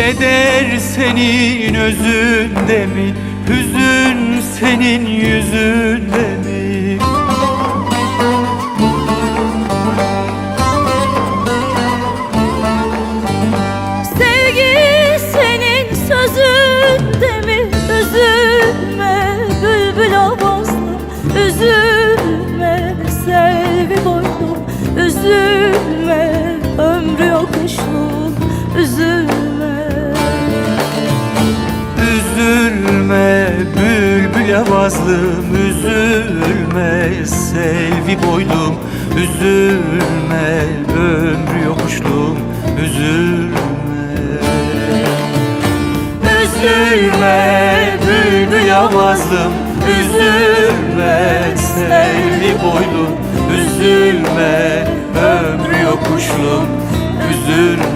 Keder senin özünde mi? Hüzün senin yüzünde mi? Sevgi senin sözünde mi? Üzülme bülbül avazlı Üzülme avazlım Üzülme selvi boylum Üzülme ömrü yokuşlum Üzülme. Üzülme bülbül avazlım Üzülme selvi boylum Üzülme ömrü yokuşlum Üzülme